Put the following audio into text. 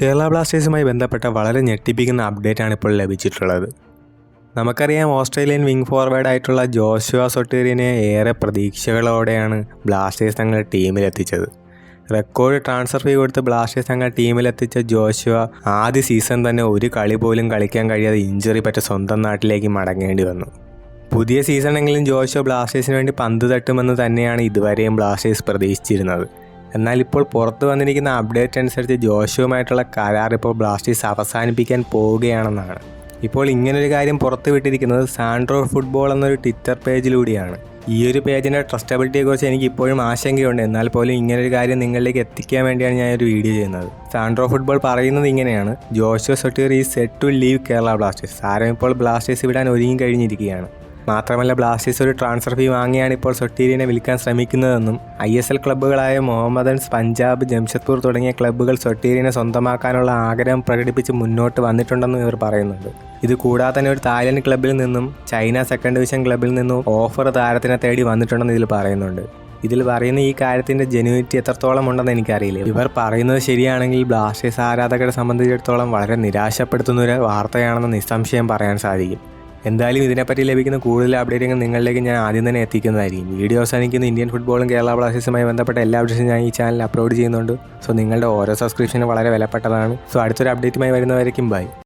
കേരള ബ്ലാസ്റ്റേഴ്സുമായി ബന്ധപ്പെട്ട വളരെ ഞെട്ടിപ്പിക്കുന്ന അപ്ഡേറ്റ് ആണ് ഇപ്പോൾ ലഭിച്ചിട്ടുള്ളത്. നമുക്കറിയാം ഓസ്ട്രേലിയൻ വിങ് ഫോർവേഡ് ആയിട്ടുള്ള ജോഷുവ സൊട്ടീറിനെ ഏറെ പ്രതീക്ഷകളോടെയാണ് ബ്ലാസ്റ്റേഴ്സ് തങ്ങളുടെ ടീമിലെത്തിച്ചത്. റെക്കോർഡ് ട്രാൻസ്ഫർ ഫീ കൊടുത്ത് ബ്ലാസ്റ്റേഴ്സ് തങ്ങളുടെ ടീമിലെത്തിച്ച ജോഷുവ ആദ്യ സീസൺ തന്നെ ഒരു കളി പോലും കളിക്കാൻ കഴിയാതെ ഇഞ്ചുറി പറ്റ സ്വന്തം നാട്ടിലേക്ക് മടങ്ങേണ്ടി വന്നു. പുതിയ സീസണെങ്കിലും ജോഷുവ ബ്ലാസ്റ്റേഴ്സിന് വേണ്ടി പന്ത് തട്ടുമെന്ന് തന്നെയാണ് ഇതുവരെയും ബ്ലാസ്റ്റേഴ്സ് പ്രതീക്ഷിച്ചിരുന്നത്. എന്നാൽ ഇപ്പോൾ പുറത്തു വന്നിരിക്കുന്ന അപ്ഡേറ്റ് അനുസരിച്ച് ജോഷുവുമായിട്ടുള്ള കരാർ ഇപ്പോൾ ബ്ലാസ്റ്റേഴ്സ് അവസാനിപ്പിക്കാൻ പോവുകയാണെന്നാണ്. ഇപ്പോൾ ഇങ്ങനൊരു കാര്യം പുറത്തുവിട്ടിരിക്കുന്നത് സാൻഡ്രോ ഫുട്ബോൾ എന്നൊരു ട്വിറ്റർ പേജിലൂടെയാണ്. ഈ ഒരു പേജിന്റെ ട്രസ്റ്റബിലിറ്റിയെക്കുറിച്ച് എനിക്ക് ഇപ്പോഴും ആശങ്കയുണ്ട്. എന്നാൽ പോലും ഇങ്ങനൊരു കാര്യം നിങ്ങളിലേക്ക് എത്തിക്കാൻ വേണ്ടിയാണ് ഞാൻ ഒരു വീഡിയോ ചെയ്യുന്നത്. സാൻഡ്രോ ഫുട്ബോൾ പറയുന്നത് ഇങ്ങനെയാണ്. ജോഷോ സൊട്ടീർ ഈ set to leave Kerala Blasters. താരം ഇപ്പോൾ ബ്ലാസ്റ്റേഴ്സ് വിടാൻ ഒരുങ്ങി കഴിഞ്ഞിരിക്കുകയാണ്. മാത്രമല്ല ബ്ലാസ്റ്റേഴ്സ് ഒരു ട്രാൻസ്ഫർ ഫീ വാങ്ങിയാണ് ഇപ്പോൾ സൊട്ടീരിനെ വിൽക്കാൻ ശ്രമിക്കുന്നതെന്നും ഐ എസ് എൽ ക്ലബ്ബുകളായ മുഹമ്മദൻസ് പഞ്ചാബ് ജംഷഡ്പൂർ തുടങ്ങിയ ക്ലബ്ബുകൾ സൊട്ടീരിനെ സ്വന്തമാക്കാനുള്ള ആഗ്രഹം പ്രകടിപ്പിച്ച് മുന്നോട്ട് വന്നിട്ടുണ്ടെന്നും ഇവർ പറയുന്നുണ്ട്. ഇത് കൂടാതെ തന്നെ ഒരു തായ്ലൻഡ് ക്ലബ്ബിൽ നിന്നും ചൈന സെക്കൻഡ് ഡിവിഷൻ ക്ലബ്ബിൽ നിന്നും ഓഫർ താരത്തിനെ തേടി വന്നിട്ടുണ്ടെന്ന് ഇതിൽ പറയുന്നുണ്ട്. ഇതിൽ പറയുന്ന ഈ കാര്യത്തിന്റെ ജെനുവിറ്റി എത്രത്തോളം ഉണ്ടെന്ന് എനിക്കറിയില്ല. ഇവർ പറയുന്നത് ശരിയാണെങ്കിൽ ബ്ലാസ്റ്റേഴ്സ് ആരാധകരെ സംബന്ധിച്ചിടത്തോളം വളരെ നിരാശപ്പെടുത്തുന്ന ഒരു വാർത്തയാണെന്ന് നിസ്സംശയം പറയാൻ സാധിക്കും. എന്തായാലും ഇതിനെപ്പറ്റി ലഭിക്കുന്ന കൂടുതൽ അപ്ഡേറ്റുകൾ നിങ്ങളിലേക്ക് ഞാൻ ആദ്യം തന്നെ എത്തിക്കുന്നതായിരിക്കും. വീഡിയോ അവസാനിക്കുന്ന. ഇന്ത്യൻ ഫുട്ബോളും കേരള ബ്ലാസ്റ്റേഴ്സുമായി ബന്ധപ്പെട്ട എല്ലാ അപ്ഡേറ്റ്സും ഞാൻ ഈ ചാനൽ അപ്ലോഡ് ചെയ്യുന്നുണ്ട്. സോ നിങ്ങളുടെ ഓരോ സബ്സ്ക്രിപ്ഷനും വളരെ വിലപ്പെട്ടതാണ്. സോ അടുത്തൊരു അപ്ഡേറ്റുമായി വരുന്നവരേക്കും ബൈ